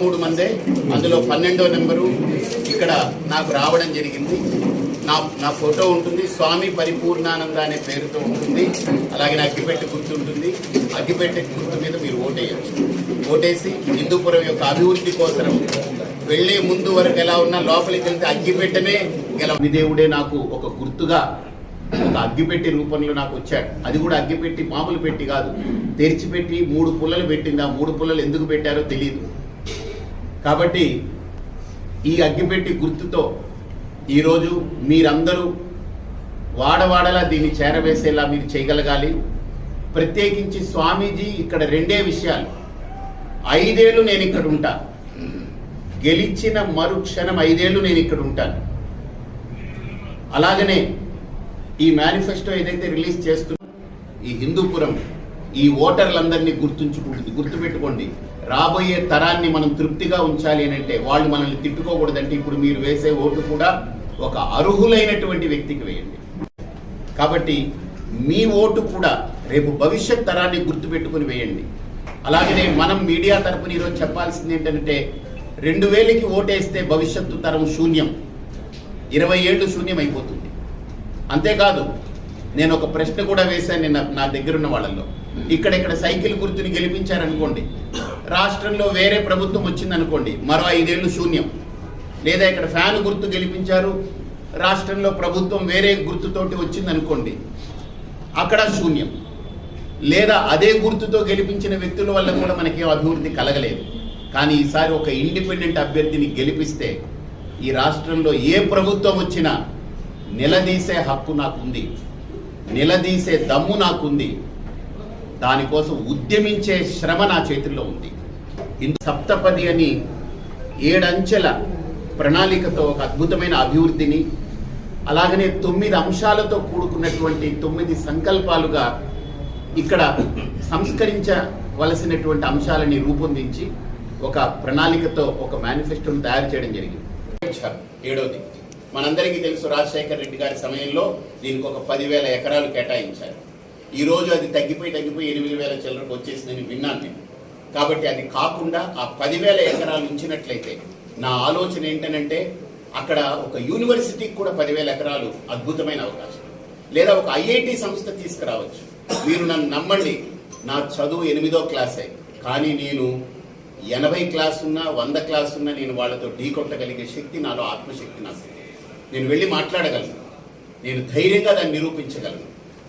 పదమూడు మందే అందులో పన్నెండో నెంబరు ఇక్కడ నాకు రావడం జరిగింది. నా నా ఫోటో ఉంటుంది స్వామి పరిపూర్ణానంద అనే పేరుతో ఉంటుంది. అలాగే నా అగ్గిపెట్టె గుర్తు ఉంటుంది. అగ్గిపెట్టె గుర్తు మీద మీరు ఓటేయచ్చు. ఓటేసి హిందూపురం యొక్క అభివృద్ధి కోసం వెళ్ళే ముందు వరకు ఎలా ఉన్నా లోపలికి వెళ్తే అగ్గిపెట్టెనే గెల దేవుడే నాకు ఒక గుర్తుగా ఒక అగ్గిపెట్టి రూపంలో నాకు వచ్చాడు. అది కూడా అగ్గిపెట్టి మామూలు పెట్టి కాదు. తెరిచిపెట్టి మూడు పుల్లలు పెట్టింది. ఆ మూడు పుల్లలు ఎందుకు పెట్టారో తెలియదు కాబట్టి ఈ అగ్గిపెట్టి గుర్తుతో ఈరోజు మీరందరూ వాడవాడలా దీన్ని చేరవేసేలా మీరు చేయగలగాలి. ప్రత్యేకించి స్వామీజీ ఇక్కడ రెండే విషయాలు. ఐదేళ్ళు నేను ఇక్కడ ఉంటా. గెలిచిన మరుక్షణం ఐదేళ్ళు నేను ఇక్కడ ఉంటాను అలాగనే ఈ మేనిఫెస్టో ఏదైతే రిలీజ్ చేస్తున్నా ఈ హిందూపురం ఈ ఓటర్లందరినీ గుర్తుంచుకుంటుంది. గుర్తుపెట్టుకోండి. రాబోయే తరాన్ని మనం తృప్తిగా ఉంచాలి అని అంటే వాళ్ళు మనల్ని తిట్టుకోకూడదంటే ఇప్పుడు మీరు వేసే ఓటు కూడా ఒక అర్హులైనటువంటి వ్యక్తికి వేయండి. కాబట్టి మీ ఓటు కూడా రేపు భవిష్యత్ తరాన్ని గుర్తుపెట్టుకుని వేయండి. అలాగనే మనం మీడియా తరపున ఈరోజు చెప్పాల్సింది ఏంటంటే రెండు వేలకి ఓటేస్తే భవిష్యత్తు తరం శూన్యం. ఇరవై ఏళ్ళు శూన్యం అయిపోతుంది అంతేకాదు నేను ఒక ప్రశ్న కూడా వేశాను నిన్న నా దగ్గరున్న వాళ్ళల్లో. ఇక్కడ ఇక్కడ సైకిల్ గుర్తుని గెలిపించారనుకోండి రాష్ట్రంలో వేరే ప్రభుత్వం వచ్చిందనుకోండి మరో ఐదేళ్ళు శూన్యం. లేదా ఇక్కడ ఫ్యాన్ గుర్తు గెలిపించారు రాష్ట్రంలో ప్రభుత్వం వేరే గుర్తుతోటి వచ్చిందనుకోండి అక్కడ శూన్యం. లేదా అదే గుర్తుతో గెలిపించిన వ్యక్తుల వల్ల కూడా మనకి అభివృద్ధి కలగలేదు. కానీ ఈసారి ఒక ఇండిపెండెంట్ అభ్యర్థిని గెలిపిస్తే ఈ రాష్ట్రంలో ఏ ప్రభుత్వం వచ్చినా నిలదీసే హక్కు నాకుంది. నిలదీసే దమ్ము నాకుంది. దానికోసం ఉద్యమించే శ్రమ నా చేతుల్లో ఉంది. ఇందు సప్తపది అని ఏడంచెల ప్రణాళికతో ఒక అద్భుతమైన అభివృద్ధిని అలాగనే తొమ్మిది అంశాలతో కూడుకున్నటువంటి తొమ్మిది సంకల్పాలుగా ఇక్కడ సంస్కరించవలసినటువంటి అంశాలని రూపొందించి ఒక ప్రణాళికతో ఒక మేనిఫెస్టోను తయారు చేయడం జరిగింది. ఏడవది మనందరికీ తెలుసు రాజశేఖర రెడ్డి గారి సమయంలో దీనికి ఒక పదివేల ఎకరాలు కేటాయించారు. ఈ రోజు అది తగ్గిపోయి తగ్గిపోయి ఎనిమిది వేల చిల్లరకు వచ్చేసిందని విన్నాను నేను. కాబట్టి అది కాకుండా ఆ పదివేల ఎకరాలు ఉంచినట్లయితే నా ఆలోచన ఏంటనంటే అక్కడ ఒక యూనివర్సిటీకి కూడా పదివేల ఎకరాలు అద్భుతమైన అవకాశం. లేదా ఒక ఐఐటి సంస్థ తీసుకురావచ్చు. మీరు నన్ను నమ్మండి నా చదువు ఎనిమిదో క్లాసే కానీ నేను ఎనభై క్లాస్ ఉన్నా వంద క్లాస్ ఉన్నా నేను వాళ్ళతో ఢీ కొట్టగలిగే శక్తి నాలో ఆత్మశక్తి నాకు నేను వెళ్ళి మాట్లాడగలను. నేను ధైర్యంగా దాన్ని నిరూపించగలను.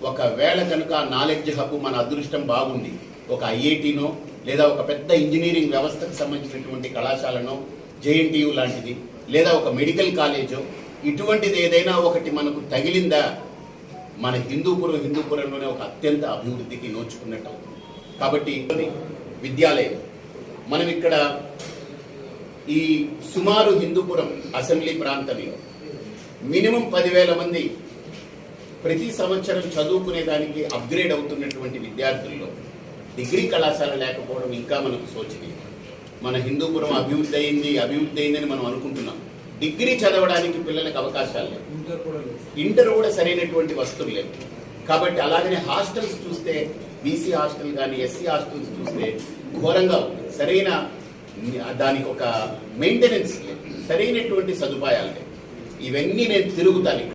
ఒకవేళ కనుక నాలెడ్జ్ హబ్ మన అదృష్టం బాగుంది ఒక ఐఐటినో లేదా ఒక పెద్ద ఇంజనీరింగ్ వ్యవస్థకు సంబంధించినటువంటి కళాశాలనో జేఎన్టీయు లాంటిది లేదా ఒక మెడికల్ కాలేజో ఇటువంటిది ఏదైనా ఒకటి మనకు తగిలిందా? మన హిందూపురం హిందూపురంలోనే ఒక అత్యంత అభివృద్ధికి నోచుకున్నట్టు అవుతుంది. కాబట్టి విద్యాలయం మనం ఇక్కడ ఈ సుమారు హిందూపురం అసెంబ్లీ ప్రాంతంలో మినిమం పదివేల మంది ప్రతి సంవత్సరం చదువుకునే దానికి అప్గ్రేడ్ అవుతున్నటువంటి విద్యార్థుల్లో డిగ్రీ కళాశాల లేకపోవడం ఇంకా మనకు శోచనీయం. మన హిందూపురం అభివృద్ధి అయింది అభివృద్ధి అయిందని మనం అనుకుంటున్నాం. డిగ్రీ చదవడానికి పిల్లలకు అవకాశాలు లేవు. ఇంటర్ కూడా సరైనటువంటి వస్తువులు లేవు. కాబట్టి అలాగనే హాస్టల్స్ చూస్తే బీసీ హాస్టల్ కానీ ఎస్సీ హాస్టల్స్ చూస్తే ఘోరంగా సరైన దానికి ఒక మెయింటెనెన్స్ లేదు సరైనటువంటి సదుపాయాలు లేవు. ఇవన్నీ నేను తిరుగుతాను.